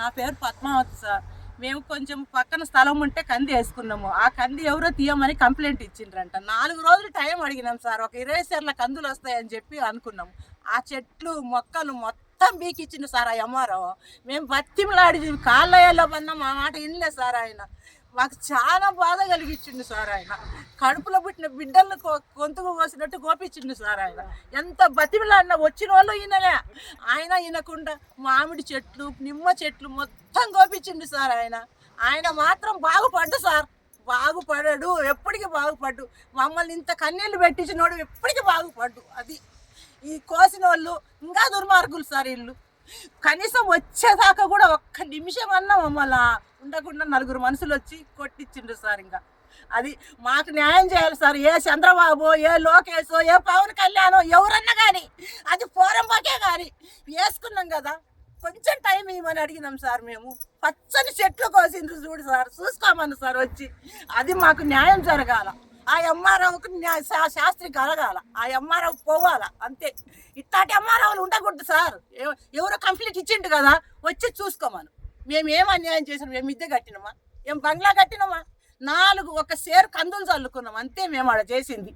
నా పేరు పద్మావతి సార్. మేము కొంచెం పక్కన స్థలం ఉంటే కంది వేసుకున్నాము. ఆ కంది ఎవరో తీయమని కంప్లైంట్ ఇచ్చిండ్రంట. నాలుగు రోజులు టైం అడిగినాం సార్. ఒక ఇరవై సార్ల కందులు వస్తాయని చెప్పి అనుకున్నాము ఆ చెట్లు మొక్కలు మొత్తం బీకిచ్చిండు సార్ ఆ ఎంఆర్ఓ. మేము బతిమలాడి కాళ్ళయ్యలో పన్నా మా మాట వినలే సార్ ఆయన. మాకు చాలా బాధ కలిగించిండు సార్ ఆయన. కడుపులో పుట్టిన బిడ్డలను గొంతుకు కోసినట్టు కోపించిండు సార్ ఆయన. ఎంత బతిమలాడినా వచ్చిన వాళ్ళు ఈయననే. ఆయన ఈయనకుండా మామిడి చెట్లు నిమ్మ చెట్లు మొత్తం కోపించిండు సార్ ఆయన. ఆయన మాత్రం బాగుపడ్డు సార్. బాగుపడాడు ఎప్పటికీ బాగుపడ్డు. మమ్మల్ని ఇంత కన్నీళ్ళు పెట్టించినోడు ఎప్పటికీ బాగుపడ్డు. అది ఈ కోసిన వాళ్ళు ఇంకా దుర్మార్గులు సార్ వీళ్ళు. కనీసం వచ్చేదాకా కూడా ఒక్క నిమిషం అన్నా మమ్మల్ని ఉండకుండా నలుగురు మనుషులు వచ్చి కొట్టించిండ్రు సార్ ఇంకా. అది మాకు న్యాయం చేయాలి సార్. ఏ చంద్రబాబు ఏ లోకేష్ ఏ పవన్ కళ్యాణ్ ఎవరన్నా కానీ అది పోరంబాకే కానీ వేసుకున్నాం కదా. కొంచెం టైం ఇవ్వమని అడిగినాం సార్ మేము. పచ్చని చెట్లు కోసిండ్రు చూడు సార్. చూసుకోమని సార్ వచ్చి. అది మాకు న్యాయం జరగాల. ఆ ఎంఆర్ఓకి న్యాయ శాస్త్రి కలగాల. ఆ ఎంఆర్ఓ పోవాలా అంతే. ఇట్లాంటి ఎంఆర్ఓలు ఉండకూడదు సార్. ఎవరో కంప్లీట్ ఇచ్చిండు కదా వచ్చి చూసుకోమను. మేము ఏం అన్యాయం చేసినాం? మేము మిద్దె కట్టినామా? ఏం బంగ్లా కట్టినామా? నాలుగు ఒక సేరు కందులు చల్లుకున్నాం. అంతే మేము ఆడ చేసింది.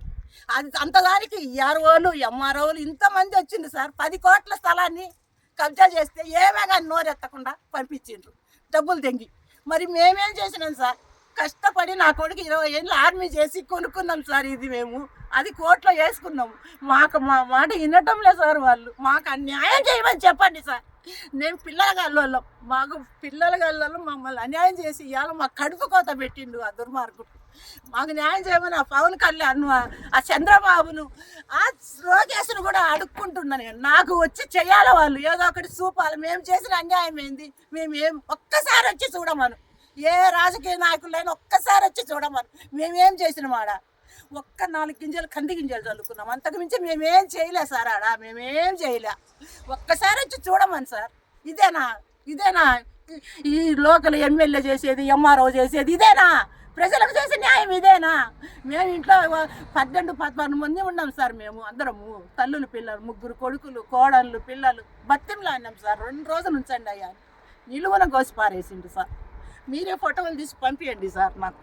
అది అంతదానికి ఈఆర్ఓలు ఎంఆర్ఓలు ఇంతమంది వచ్చింది సార్. పది కోట్ల స్థలాన్ని కబ్జా చేస్తే ఏమే కానీ నోరెత్తకుండా పంపించిండ్రు. డబ్బులు తెంగి. మరి మేమేం చేసినాం సార్? కష్టపడి నా కొడుకు ఇరవై ఏళ్ళు ఆర్మీ చేసి కొనుక్కున్నాం సార్ ఇది మేము. అది కోర్టులో వేసుకున్నాము మాకు మా మాట వినటం లేదు సార్ వాళ్ళు. మాకు అన్యాయం చేయమని చెప్పండి సార్. నేను పిల్లల గల్లోళ్ళం మాకు పిల్లల గల్లలో మమ్మల్ని అన్యాయం చేసి ఇవాళ మా కడుపు కోత పెట్టిండు ఆ దుర్మార్గుడు. మాకు న్యాయం చేయమని ఆ పవన్ కళ్యాణ్ ఆ- ఆ చంద్రబాబును ఆ లోకేష్ను కూడా అడుక్కుంటున్నా నేను. నాకు వచ్చి చేయాలి వాళ్ళు. ఏదో ఒకటి చూపాలి. మేము చేసిన అన్యాయం ఏంది? మేము ఏం ఒక్కసారి వచ్చి చూడమను. ఏ రాజకీయ నాయకులైనా ఒక్కసారి వచ్చి చూడమని. మేమేం చేసినాం ఆడ? ఒక్క నాలుగు గింజలు కంది గింజలు చల్లుకున్నాం. అంతకు మించి మేమేం చేయలే సార్ ఆడ. మేమేం చేయలే. ఒక్కసారి వచ్చి చూడమని సార్. ఇదేనా? ఇదేనా? ఈ- లోకల్ ఎమ్మెల్యే చేసేది ఎంఆర్ఓ చేసేది ఇదేనా? ప్రజలకు చేసే న్యాయం ఇదేనా? మేము ఇంట్లో పద్దెండు పన్నెండు పదకొండు మంది ఉన్నాం సార్ మేము. అందరము తల్లులు పిల్లలు ముగ్గురు కొడుకులు కోడళ్ళు పిల్లలు బత్తింలా అన్నాం సార్. రెండు రోజులు ఉంచండి అయ్యా నిలువన కోసి పారేసిండు సార్. మీరే ఫోటోలు తీసి పంపించండి సార్ నాకు